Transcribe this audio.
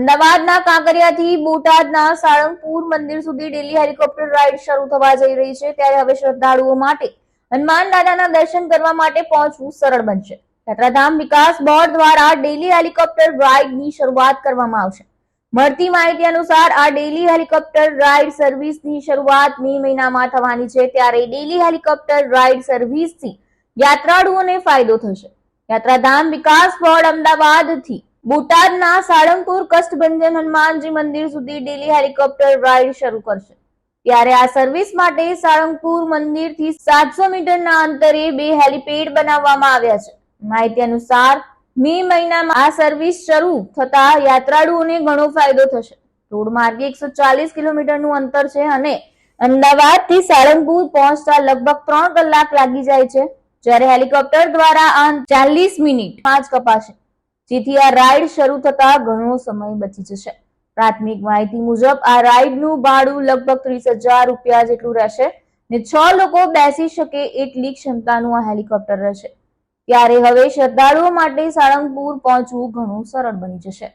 અમદાવાદના કાંકરિયાથી બોટાદના સાળંગપુર મંદિર સુધી ડેલી હેલિકોપ્ટર રાઇડ શરૂ થવા જઈ રહી છે. ત્યારે હવે શ્રદ્ધાળુઓ માટે હનુમાન દાદાના દર્શન કરવા માટે પહોંચવું સરળ બનશે. યાત્રાધામ વિકાસ બોર્ડ દ્વારા ડેલી હેલિકોપ્ટર રાઇડની શરૂઆત કરવામાં આવશે. મળતી માહિતી અનુસાર આ ડેલી હેલિકોપ્ટર રાઇડ સર્વિસની શરૂઆત મે મહિનામાં થવાની છે. ત્યારે ડેલી હેલિકોપ્ટર રાઇડ સર્વિસથી યાત્રાળુઓને ફાયદો થશે. યાત્રાધામ વિકાસ બોર્ડ અમદાવાદથી બોટાદના સાળંગપુર કષ્ટભંજન હનુમાનજી મંદિર સુધી ડેલી હેલિકોપ્ટર રાઇડ શરૂ કરશે. ત્યારે આ સર્વિસ માટે સાળંગપુર મંદિરથી સાતસો મીટરના અંતરે બે હેલિપેડ બનાવવામાં આવ્યા છે. માહિતી અનુસાર, મે મહિનામાં આ સર્વિસ શરૂ થતા યાત્રાળુઓને ઘણો ફાયદો થશે. રોડ માર્ગે એકસો ચાલીસ કિલોમીટરનું અંતર છે અને અમદાવાદથી સાળંગપુર પહોંચતા લગભગ ત્રણ કલાક લાગી જાય છે. જ્યારે હેલિકોપ્ટર દ્વારા આ ચાલીસ મિનિટમાં જ કપાશે. જેથી આ રાઇડ શરૂ થતા ઘણો સમય બચી જશે. પ્રાથમિક માહિતી મુજબ, આ રાઇડનું ભાડું લગભગ ત્રીસ હજાર રૂપિયા જેટલું રહેશે ને છ લોકો બેસી શકે એટલી ક્ષમતાનું આ હેલિકોપ્ટર રહેશે. ત્યારે હવે શ્રદ્ધાળુઓ માટે સાળંગપુર પહોંચવું ઘણું સરળ બની જશે.